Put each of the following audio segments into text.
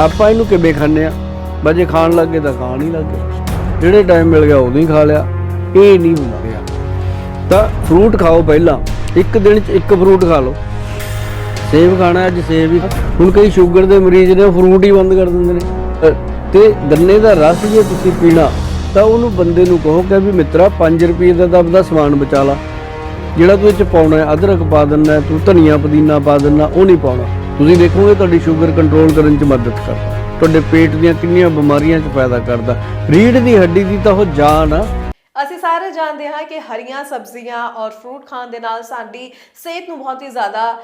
ਆਪਾਂ ਇਹਨੂੰ ਕਿਵੇਂ ਖਾਂਦੇ ਆ? ਬਜੇ ਖਾਣ ਲੱਗੇ ਤਾਂ ਖਾਣ ਹੀ ਲੱਗੇ ਜਿਹੜੇ ਟਾਈਮ ਮਿਲ ਗਿਆ ਉਦੋਂ ਹੀ ਖਾ ਲਿਆ। ਇਹ ਨਹੀਂ ਹੁੰਦਾ ਰਿਹਾ ਤਾਂ ਫਰੂਟ ਖਾਓ ਪਹਿਲਾਂ। ਇੱਕ ਦਿਨ ਚ ਇੱਕ ਫਰੂਟ ਖਾ ਲਓ। ਸੇਬ ਖਾਣਾ ਅੱਜ ਸੇਬ ਹੀ। ਹੁਣ ਕਈ ਸ਼ੂਗਰ ਦੇ ਮਰੀਜ਼ ਨੇ ਫਰੂਟ ਹੀ ਬੰਦ ਕਰ ਦਿੰਦੇ ਨੇ। ਤੇ ਗੰਨੇ ਦਾ ਰਸ ਜੇ ਤੁਸੀਂ ਪੀਣਾ, ਤਾਂ ਉਹਨੂੰ ਬੰਦੇ ਨੂੰ ਕਹੋ ਕਿ ਵੀ ਮਿੱਤਰਾ 5 ਰੁਪਏ ਦਾ ਤਾਂ ਆਪਦਾ ਸਮਾਨ ਬਚਾ ਲਾ। ਜਿਹੜਾ ਤੂੰ ਇਹ ਚ ਪਾਉਣਾ ਹੈ, ਅਦਰਕ ਪਾ ਦਿੰਦਾ ਤੂੰ ਧਨੀਆ, ਪੁਦੀਨਾ ਪਾ ਦਿੰਦਾ, ਉਹ ਨਹੀਂ ਪਾਉਣਾ। ਤੁਸੀਂ ਦੇਖੋਗੇ ਤੁਹਾਡੀ ਸ਼ੂਗਰ ਕੰਟਰੋਲ ਕਰਨ ਚ ਮਦਦ ਕਰਦਾ। ਤੁਹਾਡੇ ਪੇਟ ਦੀਆਂ ਕਿੰਨੀਆਂ ਬਿਮਾਰੀਆਂ ਚ ਫਾਇਦਾ ਕਰਦਾ। ਰੀੜ ਦੀ ਹੱਡੀ ਦੀ ਤਾਂ ਉਹ ਜਾਨ ਆ। ਅਸੀਂ ਸਾਰੇ ਜਾਣਦੇ ਹਾਂ ਕਿ ਹਰੀਆਂ ਸਬਜ਼ੀਆਂ ਔਰ ਫਰੂਟ ਖਾਣ ਦੇ ਨਾਲ ਸਾਡੀ ਸਿਹਤ ਨੂੰ ਬਹੁਤ ਹੀ ਜ਼ਿਆਦਾ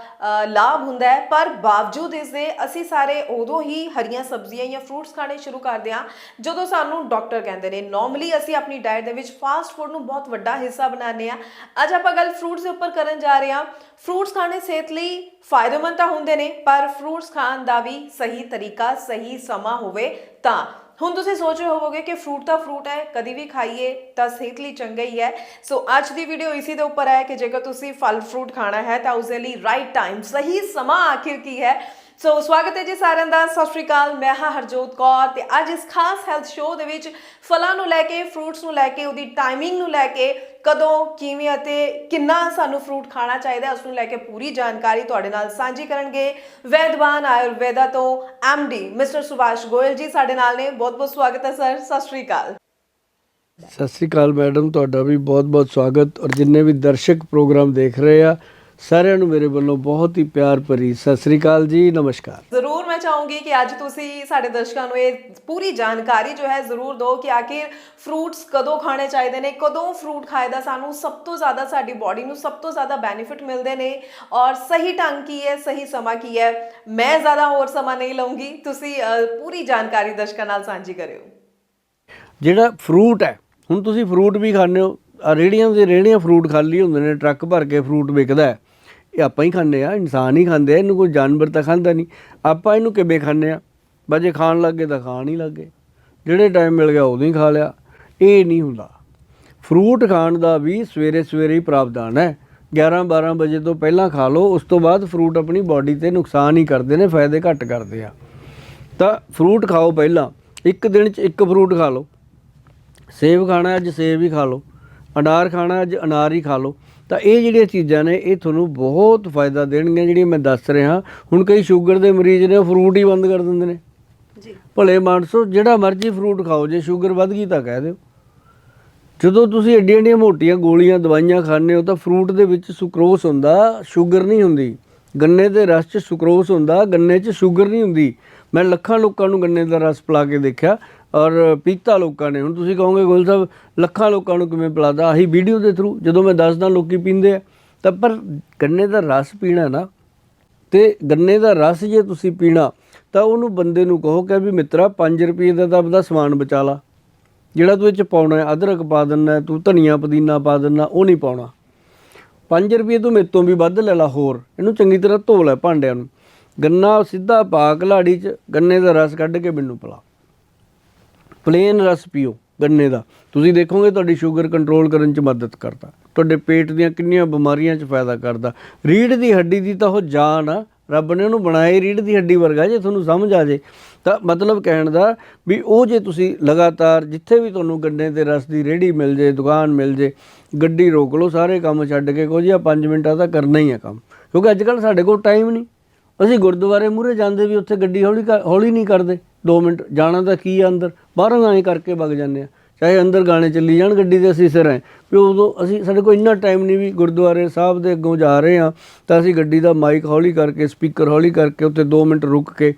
ਲਾਭ ਹੁੰਦਾ ਹੈ। ਪਰ ਬਾਵਜੂਦ ਇਸ ਦੇ ਅਸੀਂ ਸਾਰੇ ਉਦੋਂ ਹੀ ਹਰੀਆਂ ਸਬਜ਼ੀਆਂ ਜਾਂ ਫਰੂਟਸ ਖਾਣੇ ਸ਼ੁਰੂ ਕਰਦੇ ਹਾਂ, ਜਦੋਂ ਸਾਨੂੰ ਡਾਕਟਰ ਕਹਿੰਦੇ ਨੇ ਨਾਰਮਲੀ ਅਸੀਂ ਆਪਣੀ ਡਾਈਟ ਦੇ ਵਿੱਚ ਫਾਸਟ ਫੂਡ ਨੂੰ ਬਹੁਤ ਵੱਡਾ ਹਿੱਸਾ ਬਣਾਉਂਦੇ ਹਾਂ। ਅੱਜ ਆਪਾਂ ਗੱਲ ਫਰੂਟਸ ਦੇ ਉੱਪਰ ਕਰਨ ਜਾ ਰਹੇ ਹਾਂ। ਫਰੂਟਸ ਖਾਣੇ ਸਿਹਤ ਲਈ ਫਾਇਦੇਮੰਦ ਤਾਂ ਹੁੰਦੇ ਨੇ, ਪਰ ਫਰੂਟਸ ਖਾਣ ਦਾ ਵੀ ਸਹੀ ਤਰੀਕਾ, ਸਹੀ ਸਮਾਂ ਹੋਵੇ ਤਾਂ। ਹੁਣ ਤੁਸੀਂ ਸੋਚ ਰਹੇ ਹੋਵੋਗੇ ਕਿ ਫਰੂਟ ਤਾਂ ਫਰੂਟ ਹੈ, ਕਦੀ ਵੀ ਖਾਈਏ ਤਾਂ ਸਿਹਤ ਲਈ ਚੰਗਾ ਹੀ ਹੈ। ਸੋ ਅੱਜ ਦੀ ਵੀਡੀਓ ਇਸੇ ਦੇ ਉੱਪਰ ਹੈ ਕਿ ਜੇਕਰ ਤੁਸੀਂ ਫਲ ਫਰੂਟ ਖਾਣਾ ਹੈ ਤਾਂ ਉਸ ਦੇ ਲਈ ਰਾਈਟ ਟਾਈਮ ਸਹੀ ਸਮਾਂ ਆਖਿਰ ਕੀ ਹੈ? ਸੋ ਸਵਾਗਤ ਹੈ ਜੀ ਸਾਰਿਆਂ ਦਾ। ਸਤਿ ਸ਼੍ਰੀ ਅਕਾਲ, ਮੈਂ ਹਾਂ ਹਰਜੋਤ ਕੌਰ ਤੇ ਅੱਜ ਇਸ ਖਾਸ ਹੈਲਥ ਸ਼ੋਅ ਦੇ ਵਿੱਚ ਫਲਾਂ ਨੂੰ ਲੈ ਕੇ ਫਰੂਟਸ ਨੂੰ ਲੈ ਕੇ, ਉਹਦੀ ਟਾਈਮਿੰਗ ਨੂੰ ਲੈ ਕੇ ਕਦੋਂ, ਕਿਵੇਂ ਅਤੇ ਕਿੰਨਾ ਸਾਨੂੰ ਫਰੂਟ ਖਾਣਾ ਚਾਹੀਦਾ ਉਸ ਨੂੰ ਲੈ ਕੇ ਪੂਰੀ ਜਾਣਕਾਰੀ ਤੁਹਾਡੇ ਨਾਲ ਸਾਂਝੀ ਕਰਨਗੇ ਵੈਦਵਾਨ ਆਯੁਰਵੇਦਾ ਤੋਂ ਐਮਡੀ ਮਿਸਟਰ ਸੁਭਾਸ਼ ਗੋਇਲ ਜੀ ਸਾਡੇ ਨਾਲ ਨੇ। ਬਹੁਤ ਬਹੁਤ ਸਵਾਗਤ ਹੈ ਸਰ। ਸਤਿ ਸ਼੍ਰੀ ਅਕਾਲ। ਸਤਿ ਸ੍ਰੀ ਅਕਾਲ ਮੈਡਮ, ਤੁਹਾਡਾ ਵੀ ਬਹੁਤ-ਬਹੁਤ ਸਵਾਗਤ। ਔਰ ਜਿੰਨੇ ਵੀ ਦਰਸ਼ਕ ਪ੍ਰੋਗਰਾਮ ਦੇਖ ਰਹੇ ਆ ਸਾਰਿਆਂ ਨੂੰ ਮੇਰੇ ਵੱਲੋਂ ਬਹੁਤ ਹੀ ਪਿਆਰ ਭਰੀ ਸਤਿ ਸ੍ਰੀ ਅਕਾਲ ਜੀ ਨਮਸਕਾਰ। ਜ਼ਰੂਰ ਮੈਂ ਚਾਹੂੰਗੀ ਕਿ ਅੱਜ ਤੁਸੀਂ ਸਾਡੇ ਦਰਸ਼ਕਾਂ ਨੂੰ ਇਹ ਪੂਰੀ ਜਾਣਕਾਰੀ ਜੋ ਹੈ ਜ਼ਰੂਰ ਦਿਓ ਕਿ ਆਖਿਰ ਫਰੂਟਸ ਕਦੋਂ ਖਾਣੇ ਚਾਹੀਦੇ ਨੇ ਕਦੋਂ ਫਰੂਟ ਖਾਇਦਾ ਸਾਨੂੰ ਸਭ ਤੋਂ ਜ਼ਿਆਦਾ ਸਾਡੀ ਬਾਡੀ ਨੂੰ ਸਭ ਤੋਂ ਜ਼ਿਆਦਾ ਬੈਨੀਫਿਟ ਮਿਲਦੇ ਨੇ ਔਰ ਸਹੀ ਢੰਗ ਕੀ ਹੈ ਸਹੀ ਸਮਾਂ ਕੀ ਹੈ ਮੈਂ ਜ਼ਿਆਦਾ ਹੋਰ ਸਮਾਂ ਨਹੀਂ ਲਵਾਂਗੀ ਤੁਸੀਂ ਪੂਰੀ ਜਾਣਕਾਰੀ ਦਰਸ਼ਕਾਂ ਨਾਲ ਸਾਂਝੀ ਕਰਿਓ। ਜਿਹੜਾ ਫਰੂਟ ਹੈ ਹੁਣ ਤੁਸੀਂ ਫਰੂਟ ਵੀ ਖਾਂਦੇ ਹੋ ਰੇੜੀਆਂ ਦੇ ਰੇੜੀਆਂ ਫਰੂਟ ਖਾਲੀ ਹੁੰਦੇ ਨੇ ਟਰੱਕ ਭਰ ਕੇ ਫਰੂਟ ਵਿਕਦਾ ਹੈ ਇਹ ਆਪਾਂ ਹੀ ਖਾਂਦੇ ਆ, ਇਨਸਾਨ ਹੀ ਖਾਂਦੇ ਆ, ਇਹਨੂੰ ਕੋਈ ਜਾਨਵਰ ਤਾਂ ਖਾਂਦਾ ਨਹੀਂ। ਆਪਾਂ ਇਹਨੂੰ ਕਿਵੇਂ ਖਾਂਦੇ ਆ? ਬਜੇ ਖਾਣ ਲੱਗੇ ਤਾਂ ਖਾਣ ਹੀ ਲੱਗੇ ਜਿਹੜੇ ਟਾਈਮ ਮਿਲ ਗਿਆ ਉਦੋਂ ਹੀ ਖਾ ਲਿਆ। ਇਹ ਨਹੀਂ ਹੁੰਦਾ। ਫਰੂਟ ਖਾਣ ਦਾ ਵੀ ਸਵੇਰੇ ਸਵੇਰੇ ਹੀ ਪ੍ਰਾਵਧਾਨ ਹੈ। 11 12 ਵਜੇ ਤੋਂ ਪਹਿਲਾਂ ਖਾ ਲਓ, ਉਸ ਤੋਂ ਬਾਅਦ ਫਰੂਟ ਆਪਣੀ ਬਾਡੀ ਤੇ ਨੁਕਸਾਨ ਹੀ ਕਰਦੇ ਨੇ, ਫਾਇਦੇ ਘੱਟ ਕਰਦੇ ਆ। ਤਾਂ ਫਰੂਟ ਖਾਓ ਪਹਿਲਾਂ। ਇੱਕ ਦਿਨ 'ਚ ਇੱਕ ਫਰੂਟ ਖਾ ਲਓ। ਸੇਬ ਖਾਣਾ ਅੱਜ ਸੇਬ ਹੀ ਖਾ ਲਓ। ਅਨਾਰ ਖਾਣਾ ਅੱਜ ਅਨਾਰ ਹੀ ਖਾ ਲਓ। ਤਾਂ ਇਹ ਜਿਹੜੀਆਂ ਚੀਜ਼ਾਂ ਨੇ ਇਹ ਤੁਹਾਨੂੰ ਬਹੁਤ ਫਾਇਦਾ ਦੇਣਗੀਆਂ ਜਿਹੜੀਆਂ ਮੈਂ ਦੱਸ ਰਿਹਾ। ਹੁਣ ਕਈ ਸ਼ੂਗਰ ਦੇ ਮਰੀਜ਼ ਨੇ ਫਰੂਟ ਹੀ ਬੰਦ ਕਰ ਦਿੰਦੇ ਨੇ। ਜੀ। ਭਲੇ ਮਾਨਸੋ ਜਿਹੜਾ ਮਰਜ਼ੀ ਫਰੂਟ ਖਾਓ ਜੇ ਸ਼ੂਗਰ ਵੱਧ ਗਈ ਤਾਂ ਕਹਿ ਦਿਓ। ਜਦੋਂ ਤੁਸੀਂ ਏਡੀਆਂ ਏਡੀਆਂ ਮੋਟੀਆਂ ਗੋਲੀਆਂ ਦਵਾਈਆਂ ਖਾਂਦੇ ਹੋ ਤਾਂ ਫਰੂਟ ਦੇ ਵਿੱਚ ਸੁਕਰੋਸ ਹੁੰਦਾ ਸ਼ੂਗਰ ਨਹੀਂ ਹੁੰਦੀ। ਗੰਨੇ ਦੇ ਰਸ 'ਚ ਸੁਕਰੋਸ ਹੁੰਦਾ ਗੰਨੇ 'ਚ ਸ਼ੂਗਰ ਨਹੀਂ ਹੁੰਦੀ। ਮੈਂ ਲੱਖਾਂ ਲੋਕਾਂ ਨੂੰ ਗੰਨੇ ਦਾ ਰਸ ਪਿਲਾ ਕੇ ਦੇਖਿਆ। ਔਰ ਪੀਤਾ ਲੋਕਾਂ ਨੇ। ਹੁਣ ਤੁਸੀਂ ਕਹੋਗੇ ਗੋਲ ਸਾਹਿਬ, ਲੱਖਾਂ ਲੋਕਾਂ ਨੂੰ ਕਿਵੇਂ ਪਿਲਾਦਾ? ਆਹੀ ਵੀਡੀਓ ਦੇ ਥਰੂ ਜਦੋਂ ਮੈਂ ਦੱਸਦਾ ਲੋਕੀ ਪੀਂਦੇ ਆ, ਤਾਂ ਪਰ ਗੰਨੇ ਦਾ ਰਸ ਪੀਣਾ ਨਾ, ਤੇ ਗੰਨੇ ਦਾ ਰਸ ਜੇ ਤੁਸੀਂ ਪੀਣਾ, ਤਾਂ ਉਹਨੂੰ ਬੰਦੇ ਨੂੰ ਕਹੋ ਕਿ ਵੀ ਮਿੱਤਰਾ 5 ਰੁਪਏ ਦਾ ਤਾਂ ਆਪਦਾ ਸਮਾਨ ਬਚਾ ਲਾ। ਜਿਹੜਾ ਤੂੰ ਇਹ ਚ ਪਾਉਣਾ ਹੈ, ਅਦਰਕ ਪਾ ਦਿੰਦਾ ਤੂੰ ਧਨੀਆ ਪੁਦੀਨਾ ਪਾ ਦਿੰਦਾ, ਉਹ ਨਹੀਂ ਪਾਉਣਾ। 5 ਰੁਪਏ ਤੂੰ ਮੇਰੇ ਤੋਂ ਵੀ ਵੱਧ ਲੈ ਲਾ ਹੋਰ, ਇਹਨੂੰ ਚੰਗੀ ਤਰ੍ਹਾਂ ਧੋ ਲੈ ਭਾਂਡਿਆਂ ਨੂੰ। ਗੰਨਾ ਸਿੱਧਾ ਪਾ ਕਲਾੜੀ ਚ, ਗੰਨੇ ਦਾ ਰਸ ਕੱਢ ਕੇ ਮੈਨੂੰ ਪਿਲਾ। ਪਲੇਨ ਰਸ ਪੀਓ ਗੰਨੇ ਦਾ। ਤੁਸੀਂ ਦੇਖੋਗੇ ਤੁਹਾਡੀ ਸ਼ੂਗਰ ਕੰਟਰੋਲ ਕਰਨ ਚ ਮਦਦ ਕਰਦਾ। ਤੁਹਾਡੇ ਪੇਟ ਦੀਆਂ ਕਿੰਨੀਆਂ ਬਿਮਾਰੀਆਂ ਚ ਫਾਇਦਾ ਕਰਦਾ। ਰੀੜ ਦੀ ਹੱਡੀ ਦੀ ਤਾਂ ਉਹ ਜਾਨ ਆ। ਰੱਬ ਨੇ ਉਹਨੂੰ ਬਣਾਏ ਹੀ ਰੀੜ ਦੀ ਹੱਡੀ ਵਰਗਾ, ਜੇ ਤੁਹਾਨੂੰ ਸਮਝ ਆ ਜੇ, ਤਾਂ ਮਤਲਬ ਕਹਿਣ ਦਾ ਵੀ ਉਹ ਜੇ ਤੁਸੀਂ ਲਗਾਤਾਰ ਜਿੱਥੇ ਵੀ ਤੁਹਾਨੂੰ ਗੰਨੇ ਦੇ ਰਸ ਦੀ ਰੇੜੀ ਮਿਲ ਜੇ, ਦੁਕਾਨ ਮਿਲ ਜੇ, ਗੱਡੀ ਰੋਕ ਲਓ, ਸਾਰੇ ਕੰਮ ਛੱਡ ਕੇ ਕਹੋ ਜੀ ਆ 5 ਮਿੰਟਾਂ ਦਾ ਕਰਨਾ ਹੀ ਆ ਕੰਮ। ਕਿਉਂਕਿ ਅੱਜ ਕੱਲ ਸਾਡੇ ਕੋਲ ਟਾਈਮ ਨਹੀਂ। ਅਸੀਂ ਗੁਰਦੁਆਰੇ ਮੂਹਰੇ ਜਾਂਦੇ ਵੀ ਉੱਥੇ ਗੱਡੀ ਹੌਲੀ ਕਰ- ਹੌਲੀ ਨਹੀਂ ਕਰਦੇ। 2 ਮਿੰਟ, ਜਾਣਾ ਤਾਂ ਕੀ ਆ ਅੰਦਰ? ਬਾਹਰੋਂ ਐਂ ਕਰਕੇ ਵਗ ਜਾਂਦੇ ਆ। ਚਾਹੇ ਅੰਦਰ ਗਾਣੇ ਚੱਲੀ ਜਾਣ, ਗੱਡੀ ਦੇ ਅਸੀਂ ਸਿਰ ਐ। ਵੀ ਉਦੋਂ ਅਸੀਂ, ਸਾਡੇ ਕੋਲ ਇੰਨਾ ਟਾਈਮ ਨਹੀਂ ਵੀ ਗੁਰਦੁਆਰੇ ਸਾਹਿਬ ਦੇ ਅੱਗੋਂ ਜਾ ਰਹੇ ਆ ਤਾਂ ਅਸੀਂ ਗੱਡੀ ਦਾ ਮਾਈਕ ਹੌਲੀ ਕਰਕੇ ਸਪੀਕਰ ਹੌਲੀ ਕਰਕੇ ਉੱਥੇ 2 ਮਿੰਟ ਰੁਕ ਕੇ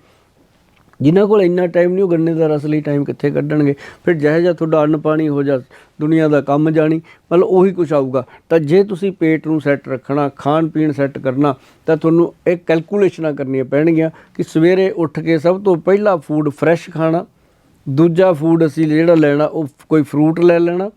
ਜਿਨ੍ਹਾਂ ਕੋਲ ਇੰਨਾ ਟਾਈਮ ਨਹੀਂ ਉਹ ਗੰਨੇ ਦਾ ਰਸ ਲਈ ਟਾਈਮ ਕਿੱਥੇ ਕੱਢਣਗੇ? ਫਿਰ ਜਿਹੋ ਜਿਹਾ ਤੁਹਾਡਾ ਅੰਨ ਪਾਣੀ ਹੋ ਜਾ, ਦੁਨੀਆ ਦਾ ਕੰਮ ਜਾਣੀ, ਮਤਲਬ ਉਹੀ ਕੁਝ ਆਊਗਾ। ਤਾਂ ਜੇ ਤੁਸੀਂ ਪੇਟ ਨੂੰ ਸੈੱਟ ਰੱਖਣਾ, ਖਾਣ ਪੀਣ ਸੈੱਟ ਕਰਨਾ, ਤਾਂ ਤੁਹਾਨੂੰ ਇਹ ਕੈਲਕੂਲੇਸ਼ਨਾਂ ਕਰਨੀਆਂ ਪੈਣਗੀਆਂ ਕਿ ਸਵੇਰੇ ਉੱਠ ਕੇ ਸਭ ਤੋਂ ਪਹਿਲਾ ਫੂਡ ਫਰੈਸ਼ ਖਾਣਾ, ਦੂਜਾ ਫੂਡ ਅਸੀਂ ਜਿਹੜਾ ਲੈਣਾ, ਉਹ ਕੋਈ ਫਰੂਟ ਲੈ ਲੈਣਾ,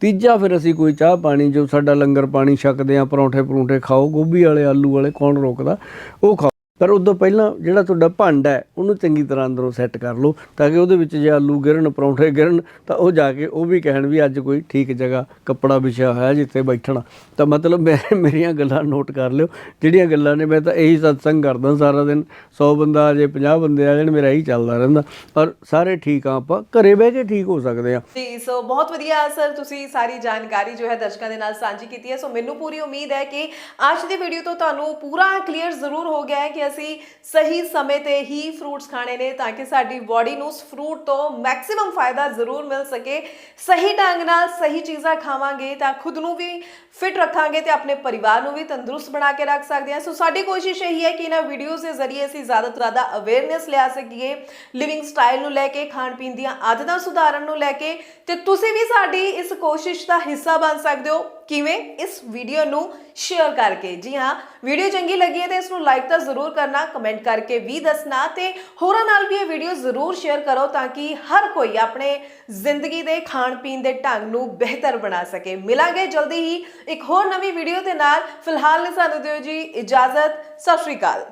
ਤੀਜਾ ਫਿਰ ਅਸੀਂ ਕੋਈ ਚਾਹ ਪਾਣੀ, ਜੋ ਸਾਡਾ ਲੰਗਰ ਪਾਣੀ ਛਕਦੇ ਆ ਪਰੌਂਠੇ ਪਰੌਂਠੇ ਖਾਓ, ਗੋਭੀ ਵਾਲੇ, ਆਲੂ ਵਾਲੇ, ਕੌਣ ਰੋਕਦਾ? ਉਹ ਖਾਓ। ਪਰ ਉਦੋਂ ਪਹਿਲਾਂ ਜਿਹੜਾ ਤੁਹਾਡਾ ਭਾਂਡਾ ਹੈ, ਉਹਨੂੰ ਚੰਗੀ ਤਰ੍ਹਾਂ ਅੰਦਰੋਂ ਸੈੱਟ ਕਰ ਲਓ ਤਾਂ ਕਿ ਉਹਦੇ ਵਿੱਚ ਜੇ ਆਲੂ ਗਿਰਨ, ਪਰੌਂਠੇ ਗਿਰਨ, ਤਾਂ ਉਹ ਜਾ ਕੇ ਉਹ ਵੀ ਕਹਿਣ ਵੀ ਅੱਜ ਕੋਈ ਠੀਕ ਜਗ੍ਹਾ ਕੱਪੜਾ ਵਿਛਿਆ ਹੋਇਆ ਜਿੱਥੇ ਬੈਠਣਾ। ਤਾਂ ਮਤਲਬ ਮੈਂ ਮੇਰੀਆਂ ਗੱਲਾਂ ਨੋਟ ਕਰ ਲਿਓ। ਜਿਹੜੀਆਂ ਗੱਲਾਂ ਨੇ ਮੈਂ ਤਾਂ ਇਹੀ ਸਤਸੰਗ ਕਰਦਾ ਸਾਰਾ ਦਿਨ। 100 ਬੰਦਾ ਆ ਜੇ 50 ਬੰਦੇ ਆ ਜਾਣ, ਮੇਰਾ ਇਹੀ ਚੱਲਦਾ ਰਹਿੰਦਾ। ਪਰ ਸਾਰੇ ਠੀਕ ਆ, ਆਪਾਂ ਘਰੇ ਬਹਿ ਕੇ ਠੀਕ ਹੋ ਸਕਦੇ ਆ। ਜੀ ਸੋ ਬਹੁਤ ਵਧੀਆ ਸਰ, ਤੁਸੀਂ ਸਾਰੀ ਜਾਣਕਾਰੀ ਜੋ ਹੈ ਦਰਸ਼ਕਾਂ ਦੇ ਨਾਲ ਸਾਂਝੀ ਕੀਤੀ ਹੈ। ਸੋ ਮੈਨੂੰ ਪੂਰੀ ਉਮੀਦ ਹੈ ਕਿ ਅੱਜ ਦੀ ਵੀਡੀਓ ਤੋਂ ਤੁਹਾਨੂੰ ਪੂਰਾ ਕਲੀਅਰ ਜ਼ਰੂਰ ਹੋ ਗਿਆ ਹੈ ਕਿ ਅਸੀਂ ਸਹੀ ਸਮੇਂ ਤੇ ਹੀ ਫਰੂਟਸ ਖਾਣੇ ਨੇ ਤਾਂ ਕਿ ਸਾਡੀ ਬਾਡੀ ਨੂੰ ਉਸ ਫਰੂਟ ਤੋਂ ਮੈਕਸਿਮਮ ਫਾਇਦਾ ਜ਼ਰੂਰ ਮਿਲ ਸਕੇ। ਸਹੀ ਢੰਗ ਨਾਲ ਸਹੀ ਚੀਜ਼ਾਂ ਖਾਵਾਂਗੇ ਤਾਂ ਖੁਦ ਨੂੰ ਵੀ ਫਿਟ ਰੱਖਾਂਗੇ ਤੇ ਆਪਣੇ ਪਰਿਵਾਰ ਨੂੰ ਵੀ ਤੰਦਰੁਸਤ ਬਣਾ ਕੇ ਰੱਖ ਸਕਦੇ ਹਾਂ। ਸੋ ਸਾਡੀ ਕੋਸ਼ਿਸ਼ ਇਹੀ ਹੈ ਕਿ ਇਹਨਾਂ ਵੀਡੀਓਜ਼ ਦੇ ਜ਼ਰੀਏ ਅਸੀਂ ਜ਼ਿਆਦਾ ਤੋਂ ਜ਼ਿਆਦਾ ਅਵੇਅਰਨੈਸ ਲਿਆ ਸਕੀਏ ਲਿਵਿੰਗ ਸਟਾਈਲ ਨੂੰ ਲੈ ਕੇ, ਖਾਣ ਪੀਣ ਦੀਆਂ ਆਦਤਾਂ ਸੁਧਾਰਨ ਨੂੰ ਲੈ ਕੇ ਤੇ ਤੁਸੀਂ ਵੀ ਸਾਡੀ ਇਸ ਕੋਸ਼ਿਸ਼ ਦਾ ਹਿੱਸਾ ਬਣ ਸਕਦੇ ਹੋ ਕਿਵੇਂ? ਇਸ ਵੀਡੀਓ ਨੂੰ ਸ਼ੇਅਰ ਕਰਕੇ। ਜੀ ਹਾਂ ਵੀਡੀਓ ਚੰਗੀ ਲੱਗੀ ਹੈ ਤਾਂ ਇਸ ਨੂੰ ਲਾਈਕ ਤਾਂ ਜ਼ਰੂਰ ਕਰਨਾ ਕਮੈਂਟ ਕਰਕੇ ਵੀ ਦੱਸਣਾ ਤੇ ਹੋਰਾਂ ਨਾਲ ਵੀ ਇਹ ਵੀਡੀਓ ਜ਼ਰੂਰ ਸ਼ੇਅਰ ਕਰੋ ਤਾਂ ਕਿ ਹਰ ਕੋਈ ਆਪਣੇ ਜ਼ਿੰਦਗੀ ਦੇ ਖਾਣ ਪੀਣ ਦੇ ਢੰਗ ਨੂੰ ਬਿਹਤਰ ਬਣਾ ਸਕੇ। ਮਿਲਾਂਗੇ ਜਲਦੀ ਹੀ ਇੱਕ ਹੋਰ ਨਵੀਂ ਵੀਡੀਓ ਦੇ ਨਾਲ। ਫਿਲਹਾਲ ਲਈ ਸਾਨੂੰ ਦਿਓ ਜੀ ਇਜਾਜ਼ਤ। ਸਤਿ ਸ਼੍ਰੀ ਅਕਾਲ।